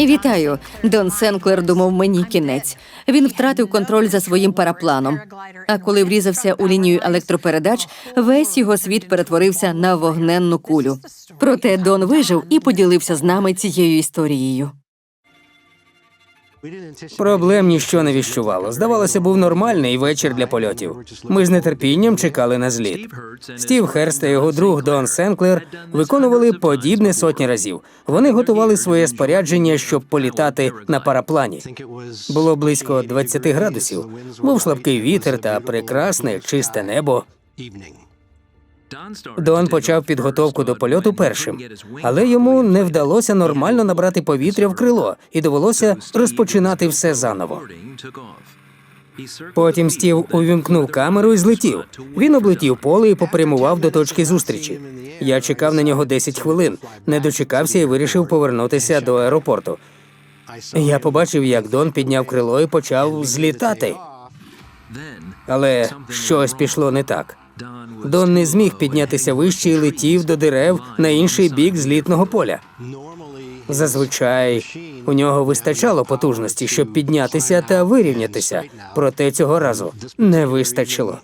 Вітаю. Дон Сенклер думав мені кінець. Він втратив контроль за своїм парапланом. А коли врізався у лінію електропередач, весь його світ перетворився на вогненну кулю. Проте Дон вижив і поділився з нами цією історією. Проблем ніщо не віщувало. Здавалося, був нормальний вечір для польотів. Ми з нетерпінням чекали на зліт. Стів Херст та його друг Дон Сенклер виконували подібне сотні разів. Вони готували своє спорядження, щоб політати на параплані. Було близько 20 градусів. Був слабкий вітер та прекрасне чисте небо. Дон почав підготовку до польоту першим, але йому не вдалося нормально набрати повітря в крило, і довелося розпочинати все заново. Потім Стів увімкнув камеру і злетів. Він облетів поле і попрямував до точки зустрічі. Я чекав на нього 10 хвилин, не дочекався і вирішив повернутися до аеропорту. Я побачив, як Дон підняв крило і почав злітати. Але щось пішло не так. Дон не зміг піднятися вище і летів до дерев на інший бік злітного поля. Зазвичай у нього вистачало потужності, щоб піднятися та вирівнятися, проте цього разу не вистачило.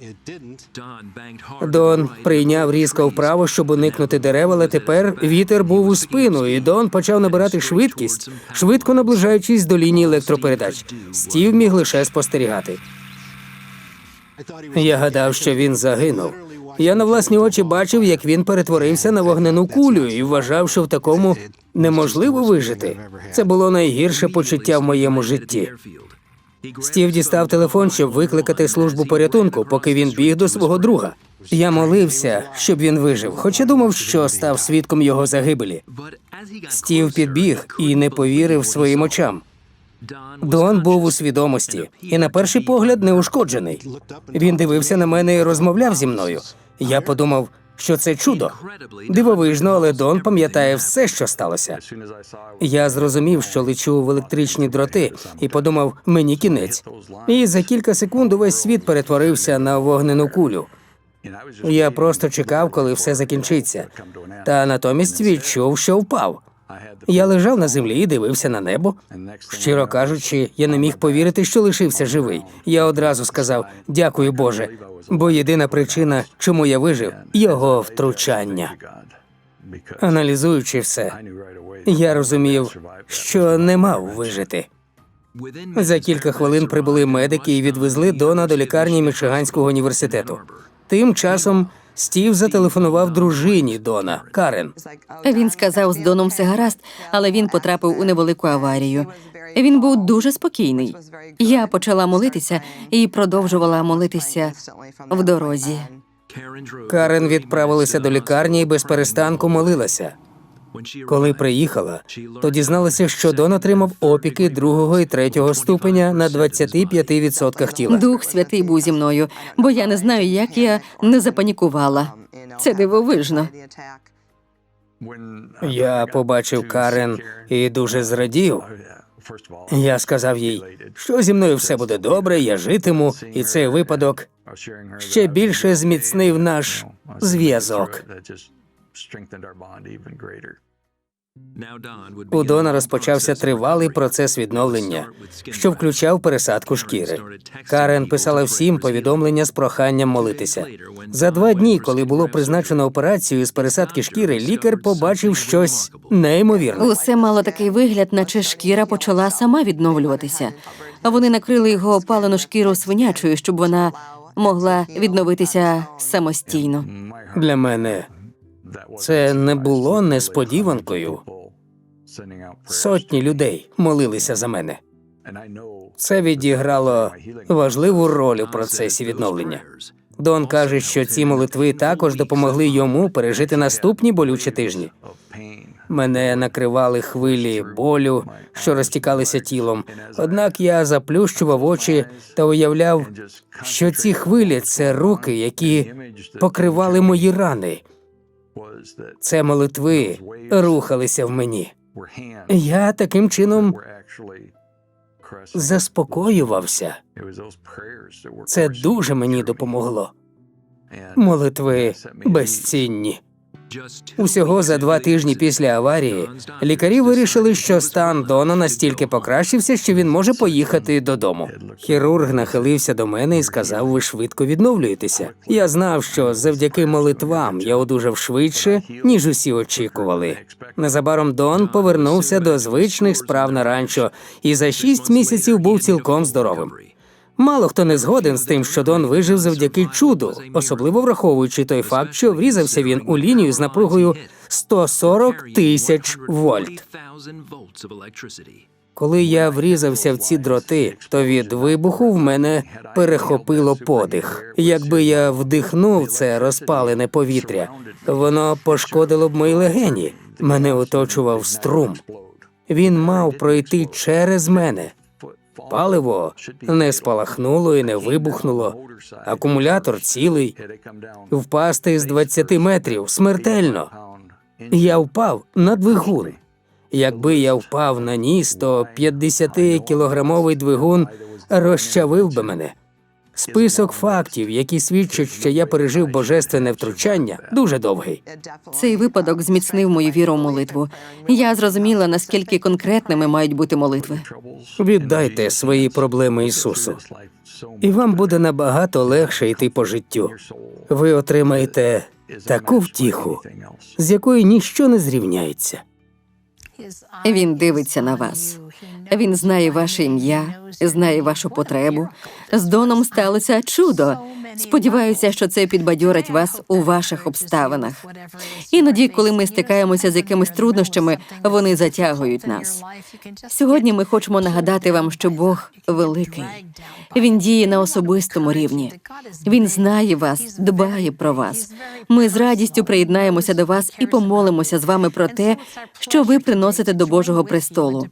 Дон прийняв різко вправо, щоб уникнути дерев, але тепер вітер був у спину, і Дон почав набирати швидкість, швидко наближаючись до лінії електропередач. Стів міг лише спостерігати. Я гадав, що він загинув. Я на власні очі бачив, як він перетворився на вогнену кулю і вважав, що в такому неможливо вижити. Це було найгірше почуття в моєму житті. Стів дістав телефон, щоб викликати службу порятунку, поки він біг до свого друга. Я молився, щоб він вижив, хоча думав, що став свідком його загибелі. Стів підбіг і не повірив своїм очам. Дон був у свідомості і, на перший погляд, неушкоджений. Він дивився на мене і розмовляв зі мною. Я подумав, що це чудо. Дивовижно, але Дон пам'ятає все, що сталося. Я зрозумів, що лечу в електричні дроти, і подумав, мені кінець. І за кілька секунд увесь світ перетворився на вогнену кулю. Я просто чекав, коли все закінчиться. Та натомість відчув, що впав. Я лежав на землі і дивився на небо. Щиро кажучи, я не міг повірити, що лишився живий. Я одразу сказав дякую Боже, бо єдина причина, чому я вижив, його втручання. Аналізуючи все, я розумів, що не мав вижити. За кілька хвилин прибули медики і відвезли Дона до лікарні Мічиганського університету. Тим часом Стів зателефонував дружині Дона Карен. Він сказав, з Доном все гаразд, але він потрапив у невелику аварію. Він був дуже спокійний. Я почала молитися і продовжувала молитися в дорозі. Карен відправилася до лікарні і без перестанку молилася. Коли приїхала, то дізналася, що Дон отримав опіки другого і третього ступеня на 25% тіла. Дух святий був зі мною, бо я не знаю, як я не запанікувала. Це дивовижно. Я побачив Карен і дуже зрадів. Я сказав їй, що зі мною все буде добре, я житиму, і цей випадок ще більше зміцнив наш зв'язок. У Дона розпочався тривалий процес відновлення, що включав пересадку шкіри. Карен писала всім повідомлення з проханням молитися. За два дні, коли було призначено операцію з пересадки шкіри, лікар побачив щось неймовірне. Усе мало такий вигляд, наче шкіра почала сама відновлюватися. А вони накрили його опалену шкіру свинячою, щоб вона могла відновитися самостійно. Для мене це не було несподіванкою. Сотні людей молилися за мене. Це відіграло важливу роль у процесі відновлення. Дон каже, що ці молитви також допомогли йому пережити наступні болючі тижні. Мене накривали хвилі болю, що розтікалися тілом. Однак я заплющував очі та уявляв, що ці хвилі це руки, які покривали мої рани. Це молитви рухалися в мені. Я таким чином заспокоювався. Це дуже мені допомогло. Молитви безцінні. Усього за два тижні після аварії лікарі вирішили, що стан Дона настільки покращився, що він може поїхати додому. Хірург нахилився до мене і сказав: ви швидко відновлюєтеся. Я знав, що завдяки молитвам я одужав швидше, ніж усі очікували. Незабаром Дон повернувся до звичних справ на ранчо і за шість місяців був цілком здоровим. Мало хто не згоден з тим, що Дон вижив завдяки чуду, особливо враховуючи той факт, що врізався він у лінію з напругою 140 тисяч вольт. Коли я врізався в ці дроти, то від вибуху в мене перехопило подих. Якби я вдихнув це розпалене повітря, воно пошкодило б мої легені. Мене оточував струм. Він мав пройти через мене. Паливо не спалахнуло і не вибухнуло. Акумулятор цілий. Впасти з 20 метрів смертельно. Я впав на двигун. Якби я впав на ніс, то 50-кілограмовий двигун розчавив би мене. Список фактів, які свідчать, що я пережив божественне втручання, дуже довгий. Цей випадок зміцнив мою віру в молитву. Я зрозуміла, наскільки конкретними мають бути молитви. Віддайте свої проблеми Ісусу, і вам буде набагато легше йти по життю. Ви отримаєте таку втіху, з якою ніщо не зрівняється. Він дивиться на вас. Він знає ваше ім'я, знає вашу потребу. З Доном сталося чудо. Сподіваюся, що це підбадьорить вас у ваших обставинах. Іноді, коли ми стикаємося з якимись труднощами, вони затягують нас. Сьогодні ми хочемо нагадати вам, що Бог великий. Він діє на особистому рівні. Він знає вас, дбає про вас. Ми з радістю приєднаємося до вас і помолимося з вами про те, що ви приносите до Божого престолу.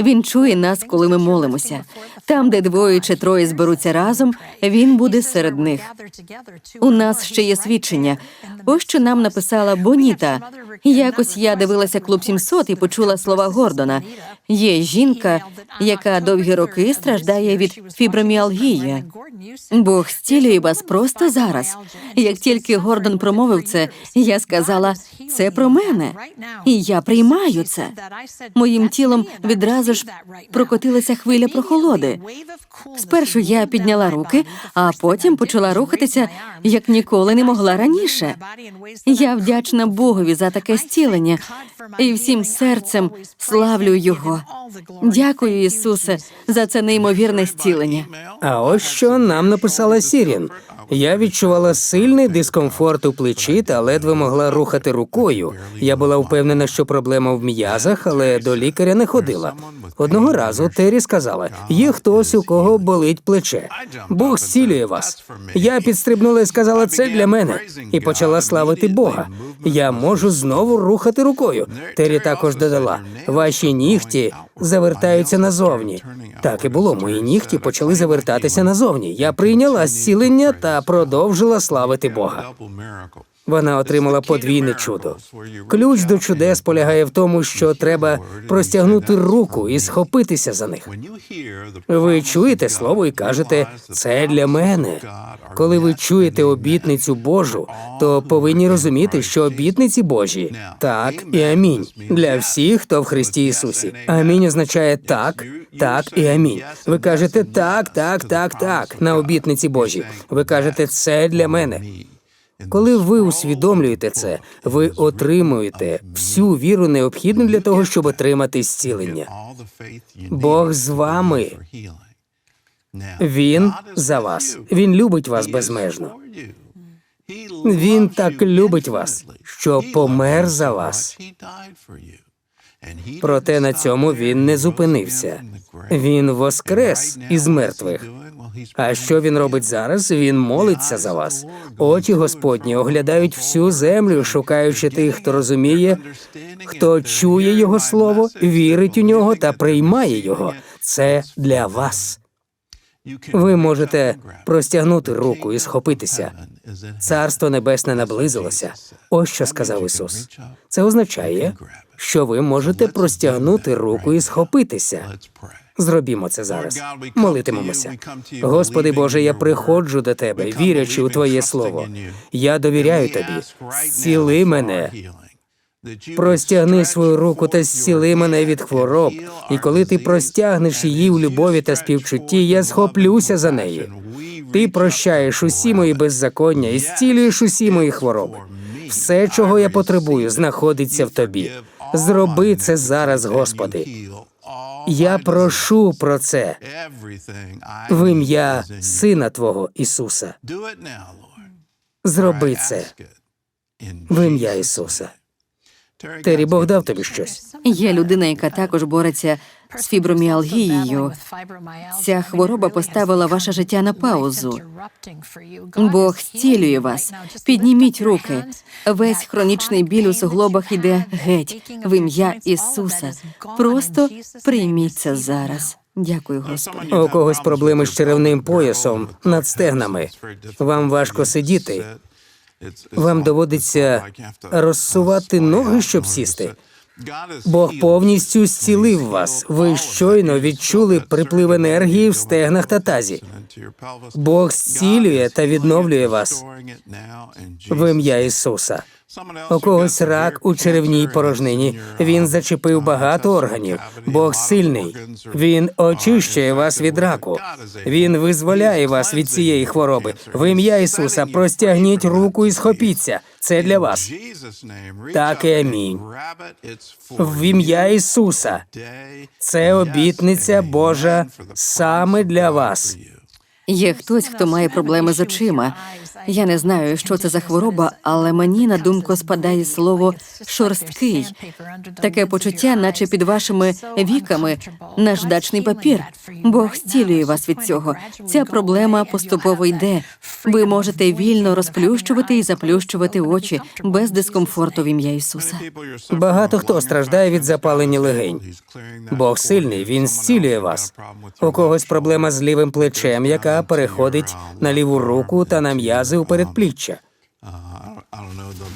Він чує нас, коли ми молимося. Там, де двоє чи троє зберуться разом, він буде серед них. У нас ще є свідчення. Ось що нам написала Боніта. Якось я дивилася клуб 700 і почула слова Гордона. Є жінка, яка довгі роки страждає від фіброміалгії. Бог зцілює вас просто зараз. Як тільки Гордон промовив це, я сказала, це про мене, і я приймаю це. Моїм тілом відразу ж прокотилася хвиля прохолоди. Спершу я підняла руки, а потім почала рухатися, як ніколи не могла раніше. Я вдячна Богові за таке зцілення і всім серцем славлю Його. Дякую, Ісусе, за це неймовірне зцілення. А ось що нам написала Сірін. Я відчувала сильний дискомфорт у плечі та ледве могла рухати рукою. Я була впевнена, що проблема в м'язах, але до лікаря не ходила. Одного разу Террі сказала: є хтось, у кого болить плече. Бог зцілює вас. Я підстрибнула і сказала, це для мене, і почала славити Бога. Я можу знову рухати рукою. Террі також додала: ваші нігті завертаються назовні. Так і було. Мої нігті почали завертатися назовні. Я прийняла зцілення та продовжила славити Бога. Вона отримала подвійне чудо. Ключ до чудес полягає в тому, що треба простягнути руку і схопитися за них. Ви чуєте слово і кажете, це для мене. Коли ви чуєте обітницю Божу, то повинні розуміти, що обітниці Божі так і амінь для всіх, хто в Христі Ісусі. Амінь означає так, так і амінь. Ви кажете так, так, так, так на обітниці Божі. Ви кажете, це для мене. Коли ви усвідомлюєте це, ви отримуєте всю віру необхідну для того, щоб отримати зцілення. Бог з вами. Він за вас. Він любить вас безмежно. Він так любить вас, що помер за вас. Проте на цьому він не зупинився. Він воскрес із мертвих. А що він робить зараз? Він молиться за вас. Очі Господні оглядають всю землю, шукаючи тих, хто розуміє, хто чує його слово, вірить у нього та приймає його. Це для вас. Ви можете простягнути руку і схопитися. Царство небесне наблизилося. Ось що сказав Ісус. Це означає, що ви можете простягнути руку і схопитися. Зробімо це зараз. Молитимемося. Господи Боже, я приходжу до Тебе, вірячи у Твоє Слово. Я довіряю Тобі. Зціли мене. Простягни свою руку та зціли мене від хвороб. І коли ти простягнеш її у любові та співчутті, я схоплюся за неї. Ти прощаєш усі мої беззаконня і зцілюєш усі мої хвороби. Все, чого я потребую, знаходиться в тобі. Зроби це зараз, Господи. Я прошу про це. В ім'я Сина Твого Ісуса. Зроби це. в ім'я Ісуса. Тері, Бог дав тобі щось. Є людина, яка також бореться з фіброміалгією. Ця хвороба поставила ваше життя на паузу. Бог зцілює вас. Підніміть руки. Весь хронічний біль у суглобах іде геть в ім'я Ісуса. Просто прийміть це зараз. Дякую, Господи. У когось проблеми з черевним поясом над стегнами. Вам важко сидіти. Вам доводиться розсувати ноги, щоб сісти. Бог повністю зцілив вас. Ви щойно відчули приплив енергії в стегнах та тазі. Бог зцілює та відновлює вас в ім'я Ісуса. У когось рак у черевній порожнині. Він зачепив багато органів. Бог сильний. Він очищує вас від раку. Він визволяє вас від цієї хвороби. В ім'я Ісуса простягніть руку і схопіться. Це для вас. Так і амінь. В ім'я Ісуса. Це обітниця Божа саме для вас. Є хтось, хто має проблеми з очима. Я не знаю, що це за хвороба, але мені на думку спадає слово шорсткий. Таке почуття, наче під вашими віками наждачний папір. Бог зцілює вас від цього. Ця проблема поступово йде. Ви можете вільно розплющувати і заплющувати очі без дискомфорту в ім'я Ісуса. Багато хто страждає від запалення легень. Бог сильний, він зцілює вас. У когось проблема з лівим плечем, яка переходить на ліву руку та на м'язи у передпліччя.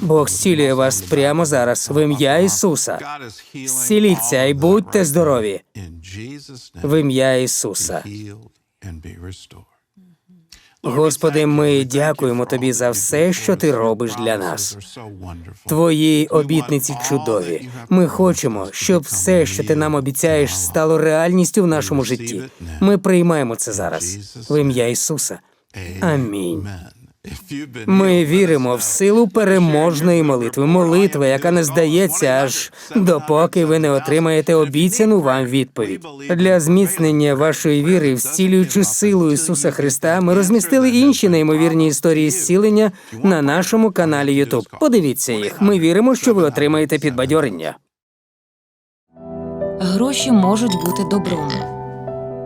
Бог зцілює вас прямо зараз в ім'я Ісуса. Зціліться і будьте здорові в ім'я Ісуса. Господи, ми дякуємо Тобі за все, що ти робиш для нас. Твої обітниці чудові. Ми хочемо, щоб все, що ти нам обіцяєш, стало реальністю в нашому житті. Ми приймаємо це зараз в ім'я Ісуса. Амінь. Ми віримо в силу переможної молитви, молитви, яка не здається, аж допоки ви не отримаєте обіцяну вам відповідь. Для зміцнення вашої віри в зцілюючу силу Ісуса Христа ми розмістили інші неймовірні історії зцілення на нашому каналі YouTube. Подивіться їх. Ми віримо, що ви отримаєте підбадьорення. Гроші можуть бути добром,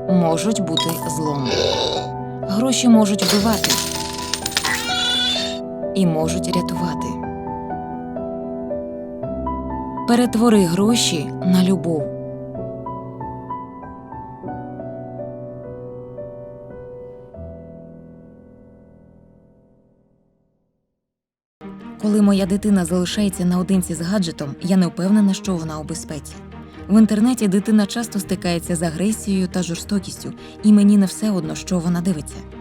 можуть бути злом. Гроші можуть вбивати і можуть рятувати. Перетвори гроші на любов. Коли моя дитина залишається наодинці з гаджетом, я не впевнена, що вона у безпеці. В інтернеті дитина часто стикається з агресією та жорстокістю, і мені не все одно, що вона дивиться.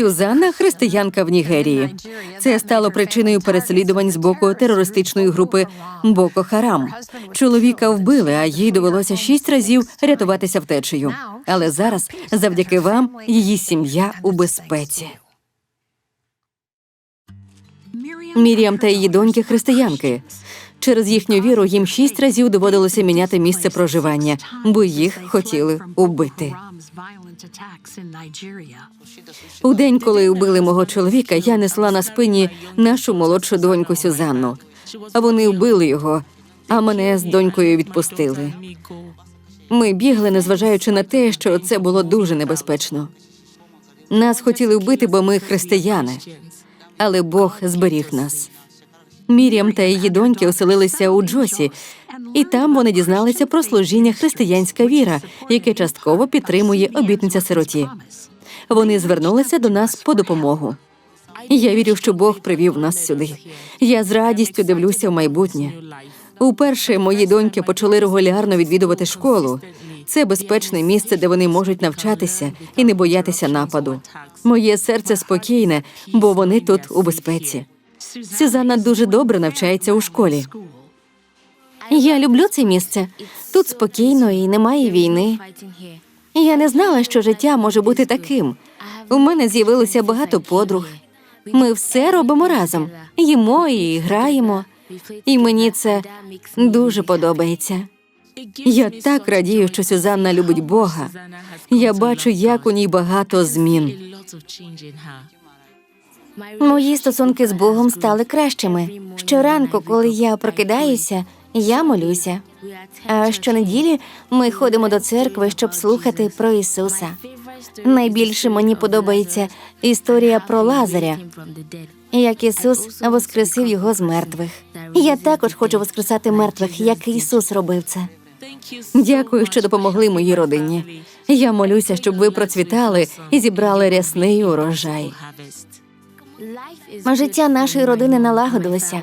Сюзанна християнка в Нігерії. Це стало причиною переслідувань з боку терористичної групи Боко Харам. Чоловіка вбили, а їй довелося шість разів рятуватися втечею. Але зараз, завдяки вам, її сім'я у безпеці. Міріам та її доньки християнки. Через їхню віру їм шість разів доводилося міняти місце проживання, бо їх хотіли убити. У день, коли вбили мого чоловіка, я несла на спині нашу молодшу доньку Сюзанну. А вони вбили його. а мене з донькою відпустили. Ми бігли, незважаючи на те, що це було дуже небезпечно. Нас хотіли вбити, бо ми християни, але Бог зберіг нас. Мір'ям та її доньки оселилися у Джосі, і там вони дізналися про служіння християнська віра, яке частково підтримує обітниця сироті. Вони звернулися до нас по допомогу. Я вірю, що Бог привів нас сюди. Я з радістю дивлюся в майбутнє. Уперше мої доньки почали регулярно відвідувати школу. Це безпечне місце, де вони можуть навчатися і не боятися нападу. Моє серце спокійне, бо вони тут у безпеці. Сюзанна дуже добре навчається у школі. Я люблю це місце. Тут спокійно і немає війни. Я не знала, що життя може бути таким. У мене з'явилося багато подруг. Ми все робимо разом, їмо і граємо. І мені це дуже подобається. Я так радію, що Сюзанна любить Бога. Я бачу, як у ній багато змін. Мої стосунки з Богом стали кращими. Щоранку, коли я прокидаюся, я молюся. А щонеділі ми ходимо до церкви, щоб слухати про Ісуса. Найбільше мені подобається історія про Лазаря, як Ісус воскресив його з мертвих. Я також хочу воскресати мертвих, як Ісус робив це. Дякую, що допомогли моїй родині. Я молюся, щоб ви процвітали і зібрали рясний урожай. Життя нашої родини налагодилося.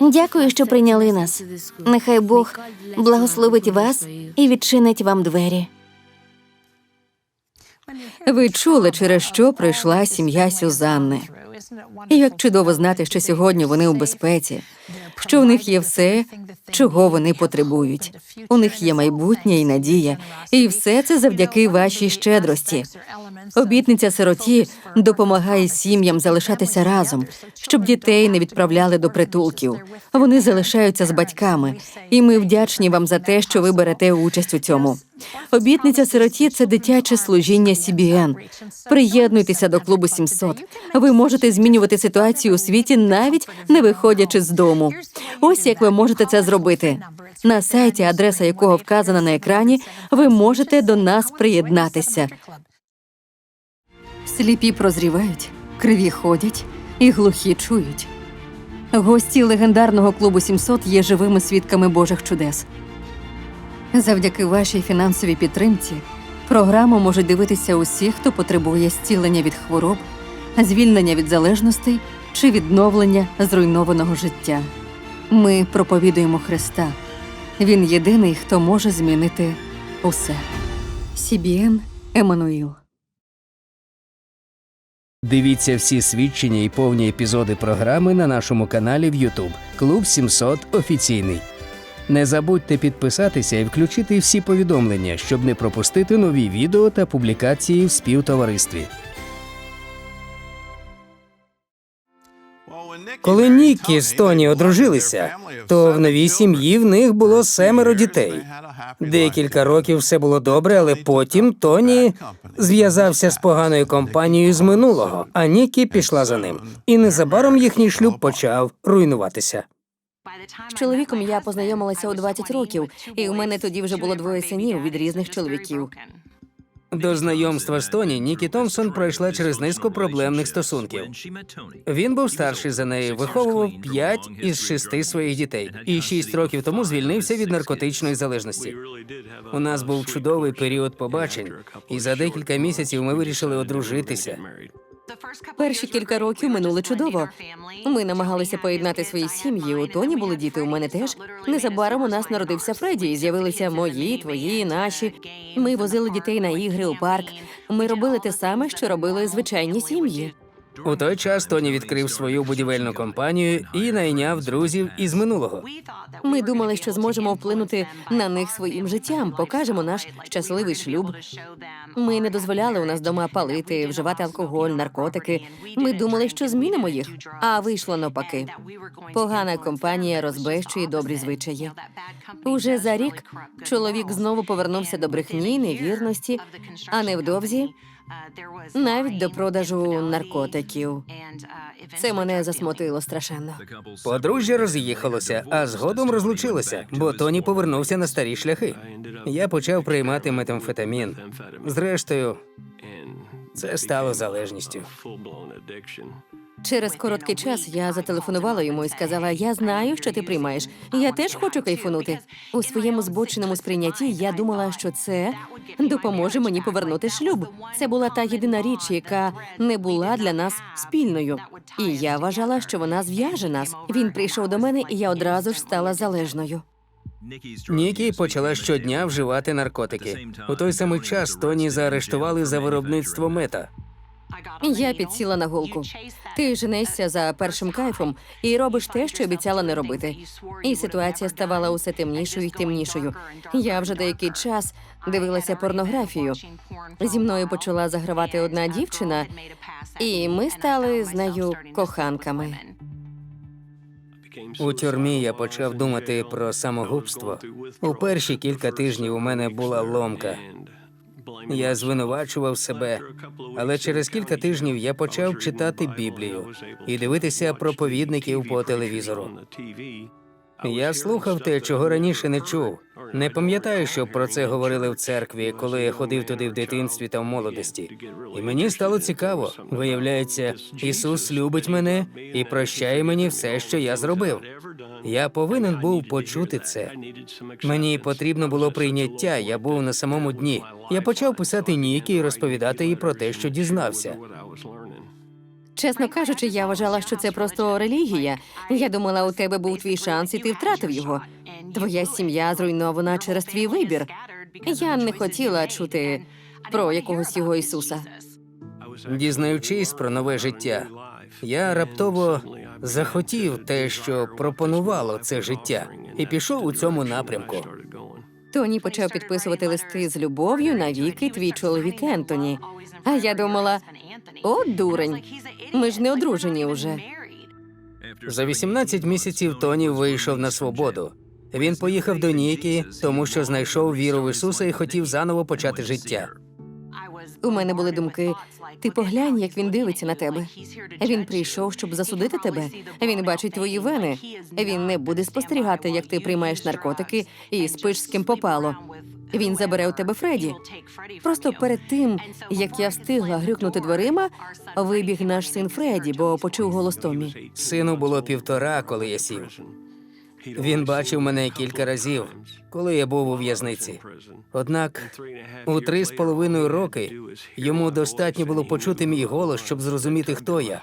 Дякую, що прийняли нас. Нехай Бог благословить вас і відчинить вам двері. Ви чули, через що прийшла сім'я Сюзанни. І як чудово знати, що сьогодні вони у безпеці, що у них є все, чого вони потребують. У них є майбутнє і надія, і все це завдяки вашій щедрості. Обітниця сироті допомагає сім'ям залишатися разом, щоб дітей не відправляли до притулків. Вони залишаються з батьками, і ми вдячні вам за те, що ви берете участь у цьому. Обітниця сироті це дитяче служіння CBN. Приєднуйтеся до клубу 700. Ви можете змінювати ситуацію у світі, навіть не виходячи з дому. Ось як ви можете це зробити. На сайті, адреса якого вказана на екрані, ви можете до нас приєднатися. Сліпі прозрівають, криві ходять і глухі чують. Гості легендарного клубу 700 є живими свідками Божих чудес. Завдяки вашій фінансовій підтримці програму можуть дивитися усі, хто потребує зцілення від хвороб, звільнення від залежностей чи відновлення зруйнованого життя. Ми проповідуємо Христа. Він єдиний, хто може змінити усе. CBN Еммануїл. Дивіться всі свідчення і повні епізоди програми на нашому каналі в YouTube Клуб 700 офіційний. Не забудьте підписатися і включити всі повідомлення, щоб не пропустити нові відео та публікації в співтоваристві. Коли Нікі з Тоні одружилися, то в новій сім'ї в них було семеро дітей. Декілька років все було добре, але потім Тоні зв'язався з поганою компанією з минулого, а Нікі пішла за ним. І незабаром їхній шлюб почав руйнуватися. З чоловіком я познайомилася у 20 років, і у мене тоді вже було двоє синів від різних чоловіків. До знайомства з Тоні Нікі Томпсон пройшла через низку проблемних стосунків. Він був старший за неї, виховував п'ять із шести своїх дітей, і шість років тому звільнився від наркотичної залежності. У нас був чудовий період побачень, і за декілька місяців ми вирішили одружитися. Перші кілька років минули чудово. Ми намагалися поєднати свої сім'ї. У Тоні були діти, у мене теж. Незабаром у нас народився Фредді, і з'явилися мої, твої, наші. Ми возили дітей на ігри у парк. Ми робили те саме, що робили звичайні сім'ї. У той час Тоні відкрив свою будівельну компанію і найняв друзів із минулого. Ми думали, що зможемо вплинути на них своїм життям, покажемо наш щасливий шлюб. Ми не дозволяли у нас дома палити, вживати алкоголь, наркотики. Ми думали, що змінимо їх, а вийшло навпаки. Погана компанія розбещує добрі звичаї. Уже за рік чоловік знову повернувся до брехні, невірності, а невдовзі навіть до продажу наркотиків. Це мене засмутило страшенно. Подружжя роз'їхалося, а згодом розлучилося, бо Тоні повернувся на старі шляхи. Я почав приймати метамфетамін. Зрештою, це стало залежністю. Через короткий час я зателефонувала йому і сказала: Я знаю, що ти приймаєш. Я теж хочу кайфунути. У своєму збоченому сприйнятті я думала, що це допоможе мені повернути шлюб. Це була та єдина річ, яка не була для нас спільною. І я вважала, що вона зв'яже нас. Він прийшов до мене, і я одразу ж стала залежною. Нікі почала щодня вживати наркотики. У той самий час Тоні заарештували за виробництво мета. Я підсіла на голку. Ти женешся за першим кайфом і робиш те, що обіцяла не робити. І ситуація ставала усе темнішою і темнішою. Я вже деякий час дивилася порнографію. Зі мною почала загравати одна дівчина, і ми стали з нею коханками. У тюрмі я почав думати про самогубство. У перші кілька тижнів у мене була ломка. Я звинувачував себе, але через кілька тижнів я почав читати Біблію і дивитися проповідників по телевізору. Я слухав те, чого раніше не чув. Не пам'ятаю, що про це говорили в церкві, коли я ходив туди в дитинстві та в молодості. І мені стало цікаво. Виявляється, Ісус любить мене і прощає мені все, що я зробив. Я повинен був почути це. Мені потрібно було прийняття. Я був на самому дні. Я почав писати Нікі і розповідати їй про те, що дізнався. Чесно кажучи, я вважала, що це просто релігія. Я думала, у тебе був твій шанс, і ти втратив його. Твоя сім'я зруйнована через твій вибір. Я не хотіла чути про якогось його Ісуса. Дізнаючись про нове життя, я раптово захотів те, що пропонувало це життя, і пішов у цьому напрямку. Тоні почав підписувати листи з любов'ю навіки твій чоловік Ентоні. А я думала, о, дурень, ми ж не одружені уже. За 18 місяців Тоні вийшов на свободу. Він поїхав до Нікі, тому що знайшов віру в Ісуса і хотів заново почати життя. У мене були думки. Ти поглянь, як він дивиться на тебе. Він прийшов, щоб засудити тебе. Він бачить твої вени. Він не буде спостерігати, як ти приймаєш наркотики і спиш з ким попало. Він забере у тебе Фредді. Просто перед тим, як я встигла грюкнути дверима, вибіг наш син Фредді, бо почув голос Томі. Сину було півтора, коли я сів. Він бачив мене кілька разів, коли я був у в'язниці. Однак у три з половиною роки йому достатньо було почути мій голос, щоб зрозуміти, хто я.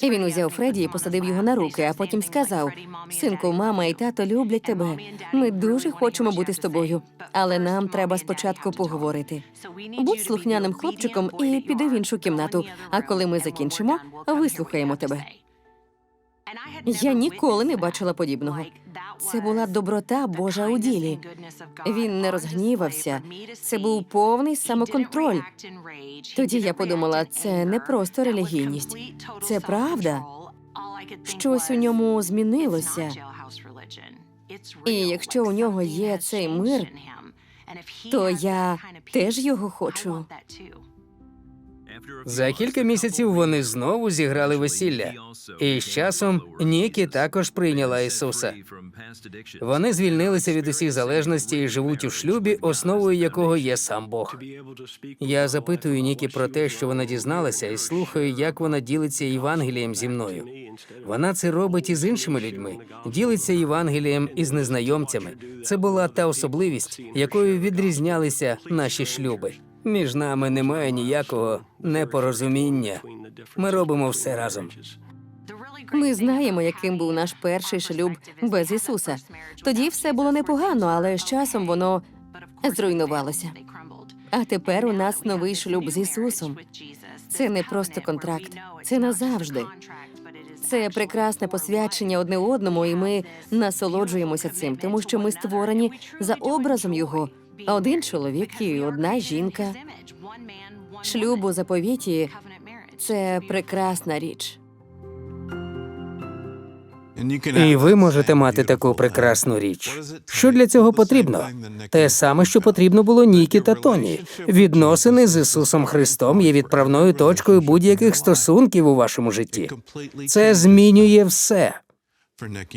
І він узяв Фредді і посадив його на руки, а потім сказав: Синку, мама і тато люблять тебе. Ми дуже хочемо бути з тобою, але нам треба спочатку поговорити. Будь слухняним хлопчиком і піди в іншу кімнату. А коли ми закінчимо, вислухаємо тебе. Я ніколи не бачила подібного. Це була доброта Божа у ділі. Він не розгнівався. Це був повний самоконтроль. Тоді я подумала, це не просто релігійність, це правда. Щось у ньому змінилося. І якщо у нього є цей мир, то я теж його хочу. За кілька місяців вони знову зіграли весілля, і з часом Нікі також прийняла Ісуса. Вони звільнилися від усіх залежностей і живуть у шлюбі, основою якого є сам Бог. Я запитую Нікі про те, що вона дізналася, і слухаю, як вона ділиться Євангелієм зі мною. Вона це робить і з іншими людьми, ділиться Євангелієм із незнайомцями. Це була та особливість, якою відрізнялися наші шлюби. Між нами немає ніякого непорозуміння. Ми робимо все разом. Ми знаємо, яким був наш перший шлюб без Ісуса. Тоді все було непогано, але з часом воно зруйнувалося. А тепер у нас новий шлюб з Ісусом. Це не просто контракт, це назавжди. Це прекрасне посвячення одне одному, і ми насолоджуємося цим, тому що ми створені за образом його. Один чоловік і одна жінка. Шлюб у заповіті це прекрасна річ. І ви можете мати таку прекрасну річ. Що для цього потрібно? Те саме, що потрібно було Нікі та Тоні. Відносини з Ісусом Христом є відправною точкою будь-яких стосунків у вашому житті. Це змінює все.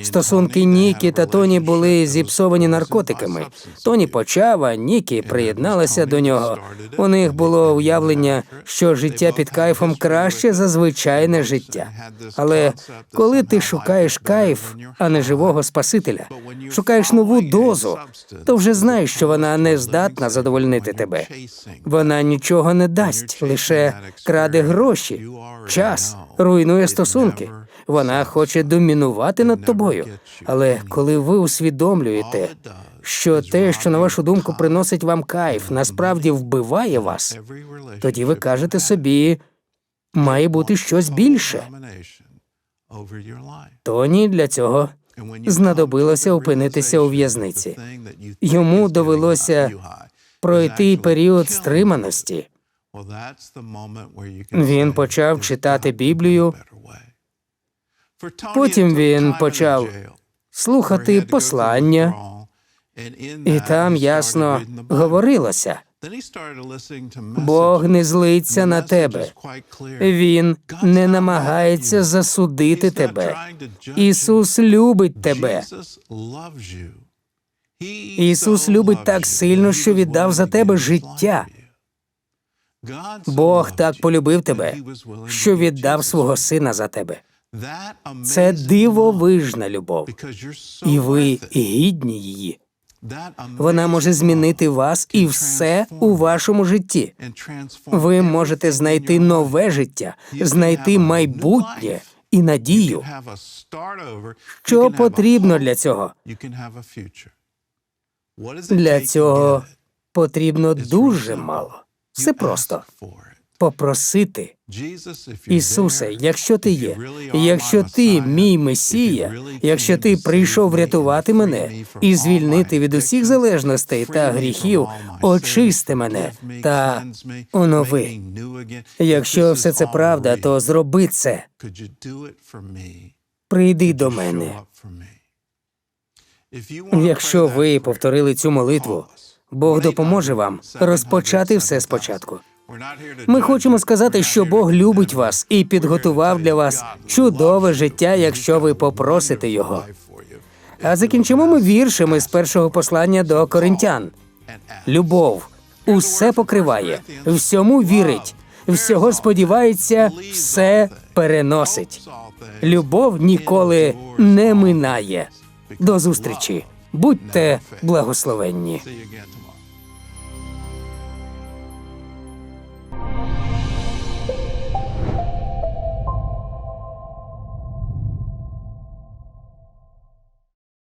Стосунки Нікі та Тоні були зіпсовані наркотиками. Тоні почав, а Нікі приєдналася до нього. У них було уявлення, що життя під кайфом краще за звичайне життя. Але коли ти шукаєш кайф, а не живого Спасителя, шукаєш нову дозу, то вже знаєш, що вона не здатна задовольнити тебе. Вона нічого не дасть, лише краде гроші, час, руйнує стосунки. Вона хоче домінувати над тобою. Але коли ви усвідомлюєте, що те, що на вашу думку приносить вам кайф, насправді вбиває вас, тоді ви кажете собі, має бути щось більше. Тоні для цього знадобилося опинитися у в'язниці. Йому довелося пройти період стриманості. Він почав читати Біблію, Потім він почав слухати послання, і там ясно говорилося. Бог не злиться на тебе. Він не намагається засудити тебе. Ісус любить тебе. Ісус любить так сильно, що віддав за тебе життя. Бог так полюбив тебе, що віддав свого сина за тебе. Це дивовижна любов, і ви гідні її. Вона може змінити вас і все у вашому житті. Ви можете знайти нове життя, знайти майбутнє і надію. Що потрібно для цього? Для цього потрібно дуже мало. Все просто попросити. Ісусе, якщо ти є, якщо ти мій Месія, якщо ти прийшов врятувати мене і звільнити від усіх залежностей та гріхів, очисти мене та онови. Якщо все це правда, то зроби це. Прийди до мене. Якщо ви повторили цю молитву, Бог допоможе вам розпочати все спочатку. Ми хочемо сказати, що Бог любить вас і підготував для вас чудове життя, якщо ви попросите його. А закінчимо ми віршами з першого послання до коринтян. Любов усе покриває, всьому вірить, всього сподівається, все переносить. Любов ніколи не минає. До зустрічі. Будьте благословенні.